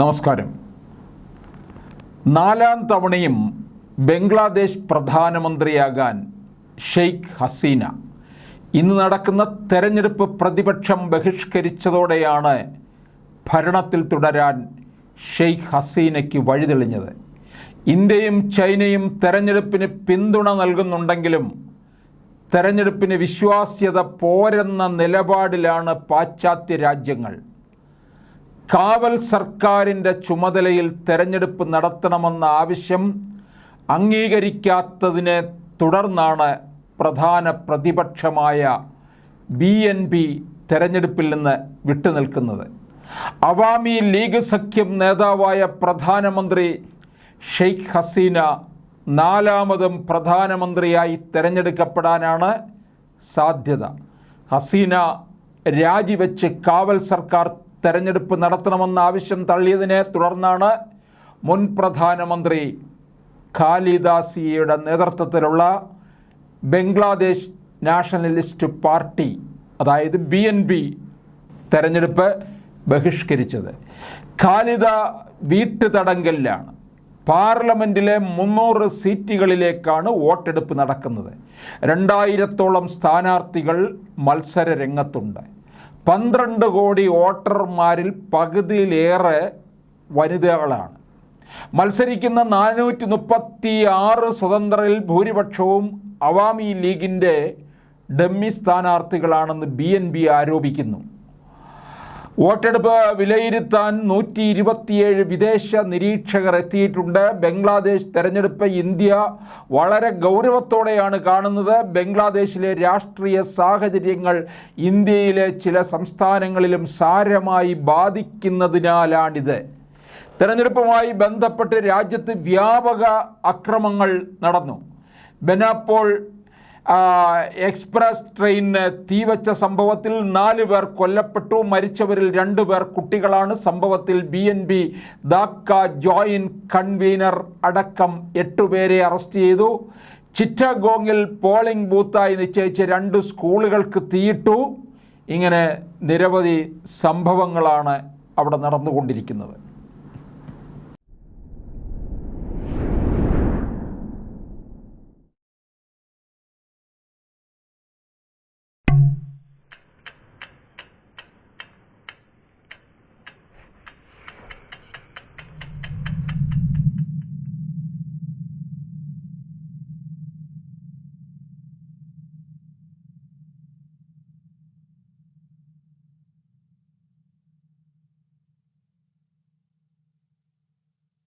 നമസ്കാരം. നാലാം തവണയും ബംഗ്ലാദേശ് പ്രധാനമന്ത്രിയാകാൻ ഷെയ്ഖ് ഹസീന. ഇന്ന് നടക്കുന്ന തെരഞ്ഞെടുപ്പ് പ്രതിപക്ഷം ബഹിഷ്കരിച്ചതോടെയാണ് ഭരണത്തിൽ തുടരാൻ ഷെയ്ഖ് ഹസീനയ്ക്ക് വഴിതെളിഞ്ഞത്. ഇന്ത്യയും ചൈനയും തെരഞ്ഞെടുപ്പിന് പിന്തുണ നൽകുന്നുണ്ടെങ്കിലും തെരഞ്ഞെടുപ്പിന് വിശ്വാസ്യത പോരെന്ന നിലപാടിലാണ് പാശ്ചാത്യ രാജ്യങ്ങൾ. കാവൽ സർക്കാരിന്റെ ചുമതലയിൽ തെരഞ്ഞെടുപ്പ് നടത്തണമെന്ന ആവശ്യം അംഗീകരിക്കാത്തതിനെ തുടർന്നാണ് പ്രധാന പ്രതിപക്ഷമായ ബി എൻ പി തെരഞ്ഞെടുപ്പിൽ നിന്ന് വിട്ടുനിൽക്കുന്നത്. അവാമി ലീഗ് സഖ്യം നേതാവായ പ്രധാനമന്ത്രി ഷെയ്ഖ് ഹസീന നാലാമതും പ്രധാനമന്ത്രിയായി തെരഞ്ഞെടുക്കപ്പെടാനാണ് സാധ്യത. ഹസീന രാജിവെച്ച് കാവൽ സർക്കാർ തെരഞ്ഞെടുപ്പ് നടത്തണമെന്ന ആവശ്യം തള്ളിയതിനെ തുടർന്നാണ് മുൻ പ്രധാനമന്ത്രി ഖാലിദാസിയയുടെ നേതൃത്വത്തിലുള്ള ബംഗ്ലാദേശ് നാഷണലിസ്റ്റ് പാർട്ടി അതായത് ബി എൻ ബി തെരഞ്ഞെടുപ്പ് ബഹിഷ്കരിച്ചത്. ഖാലിദ വീട്ടുതടങ്കലിലാണ് പാർലമെന്റിലെ മുന്നൂറ് സീറ്റുകളിലേക്കാണ് വോട്ടെടുപ്പ് നടക്കുന്നത്. രണ്ടായിരത്തോളം സ്ഥാനാർത്ഥികൾ മത്സര രംഗത്തുണ്ട് പന്ത്രണ്ട് കോടി വോട്ടർമാരിൽ പകുതിയിലേറെ വനിതകളാണ്. മത്സരിക്കുന്ന നാനൂറ്റി മുപ്പത്തി ആറ് സ്വതന്ത്രരിൽ ഭൂരിപക്ഷവും അവാമി ലീഗിന്റെ ഡമ്മി സ്ഥാനാർത്ഥികളാണെന്ന് ബി ആരോപിക്കുന്നു. വോട്ടെടുപ്പ് വിലയിരുത്താൻ നൂറ്റി ഇരുപത്തിയേഴ് വിദേശ നിരീക്ഷകർ എത്തിയിട്ടുണ്ട്. ബംഗ്ലാദേശ് തെരഞ്ഞെടുപ്പ് ഇന്ത്യ വളരെ ഗൗരവത്തോടെയാണ് കാണുന്നത്. ബംഗ്ലാദേശിലെ രാഷ്ട്രീയ സാഹചര്യങ്ങൾ ഇന്ത്യയിലെ ചില സംസ്ഥാനങ്ങളിലും സാരമായി ബാധിക്കുന്നതിനാലാണിത്. തെരഞ്ഞെടുപ്പുമായി ബന്ധപ്പെട്ട് രാജ്യത്ത് വ്യാപക അക്രമങ്ങൾ നടന്നു. ബെനാപ്പോൾ എക്സ്പ്രസ് ട്രെയിനിന് തീവച്ച സംഭവത്തിൽ നാല് പേർ കൊല്ലപ്പെട്ടു. മരിച്ചവരിൽ രണ്ടു പേർ കുട്ടികളാണ്. സംഭവത്തിൽ B N B Dhaka joint convener അടക്കം എട്ടുപേരെ അറസ്റ്റ് ചെയ്തു. ചിറ്റഗോങ്ങിൽ പോളിംഗ് ബൂത്തായി നിശ്ചയിച്ച രണ്ട് സ്കൂളുകൾക്ക് തീയിട്ടു. ഇങ്ങനെ നിരവധി സംഭവങ്ങളാണ് അവിടെ നടന്നുകൊണ്ടിരിക്കുന്നത്.